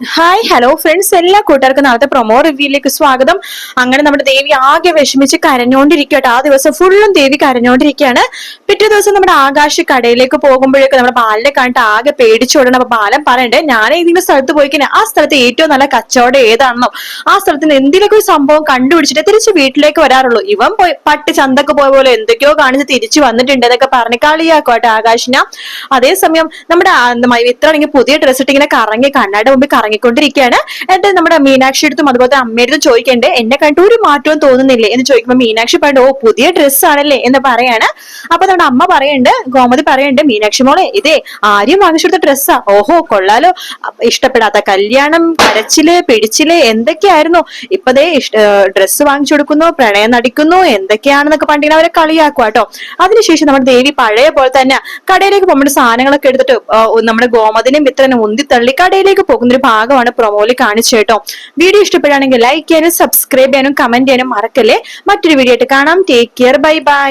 Hi hello friends എല്ലാ കൂട്ടുകാർക്കും നാളത്തെ പ്രൊമോ റിവ്യൂയിലേക്ക് സ്വാഗതം. അങ്ങനെ നമ്മുടെ ദേവി ആകെ വിഷമിച്ച് കരഞ്ഞോണ്ടിരിക്കട്ടെ ആ ദിവസം ഫുള്ളും ദേവി കരഞ്ഞോണ്ടിരിക്കുകയാണ്. പിറ്റേ ദിവസം നമ്മുടെ ആകാശ കടയിലേക്ക് പോകുമ്പോഴേക്ക് നമ്മുടെ ബാലിനെ കണ്ടിട്ട് ആകെ പേടിച്ചോടണം അപ്പൊ ബാലൻ പറയണ്ടേ ഞാൻ ഏതെങ്കിലും സ്ഥലത്ത് പോയിക്കണേ. ആ സ്ഥലത്ത് ഏറ്റവും നല്ല കച്ചവടം ഏതാണെന്നോ. ആ സ്ഥലത്തിന് എന്തിനൊക്കെ ഒരു സംഭവം കണ്ടുപിടിച്ചിട്ട് തിരിച്ച് വീട്ടിലേക്ക് വരാറുള്ളൂ. ഇവൻ പോയി പട്ട് ചന്തക്ക് പോയ പോലെ എന്തൊക്കെയോ കാണിച്ച് തിരിച്ചു വന്നിട്ടുണ്ട് എന്നൊക്കെ പറഞ്ഞ് കളിയാക്കോട്ടെ ആകാശിന. അതേസമയം നമ്മുടെ മിത്രാണെങ്കിൽ പുതിയ ഡ്രസ് ഇട്ട് ഇങ്ങനെ കറങ്ങി കണ്ണാടി മുമ്പിൽ കറങ്ങിക്കൊണ്ടിരിക്കുകയാണ് എന്നിട്ട് നമ്മുടെ മീനാക്ഷി അടുത്തും അതുപോലെ അമ്മയുടെ ചോദിക്കേണ്ടത് എന്നെ കണ്ടിട്ട് ഒരു മാറ്റവും തോന്നുന്നില്ലേ? എന്ന് ചോദിക്കുമ്പോൾ മീനാക്ഷി പറഞ്ഞു ഓ പുതിയ ഡ്രസ്സ് ആണല്ലേ? എന്ന് പറയാണ്. അപ്പൊ നമ്മുടെ അമ്മ പറയുന്നുണ്ട് ഗോമതി പറയുന്നുണ്ട് മീനാക്ഷി മോളെ ഇതേ ആര്യം വാങ്ങിച്ചെടുത്ത ഡ്രസ്സാ ഓഹോ കൊള്ളാലോ. ഇഷ്ടപ്പെടാത്ത കല്യാണം കരച്ചിൽ പിടിച്ചിൽ എന്തൊക്കെയായിരുന്നു? ഇപ്പതേ ഡ്രസ്സ് വാങ്ങിച്ചു കൊടുക്കുന്നു പ്രണയം നടിക്കുന്നു എന്തൊക്കെയാണെന്നൊക്കെ പണ്ടിങ്ങനെ അവരെ കളിയാക്കുക കേട്ടോ അതിനുശേഷം നമ്മുടെ ദേവി പഴയ പോലെ തന്നെ കടയിലേക്ക് പോകുമ്പോൾ സാധനങ്ങളൊക്കെ എടുത്തിട്ട് നമ്മുടെ ഗോമതിനെയും മിത്രനും ഉന്തി തള്ളി കടയിലേക്ക് പോകുന്ന ഒരു ഭാഗമാണ് പ്രൊമോയിൽ കാണിച്ചു കേട്ടോ. വീഡിയോ ഇഷ്ടപ്പെടുകയാണെങ്കിൽ ലൈക്ക് ചെയ്യാനും സബ്സ്ക്രൈബ് ചെയ്യാനും കമന്റ് ചെയ്യാനും മറക്കല്ലേ. മറ്റൊരു വീഡിയോ ആയിട്ട് കാണാം. Take care bye bye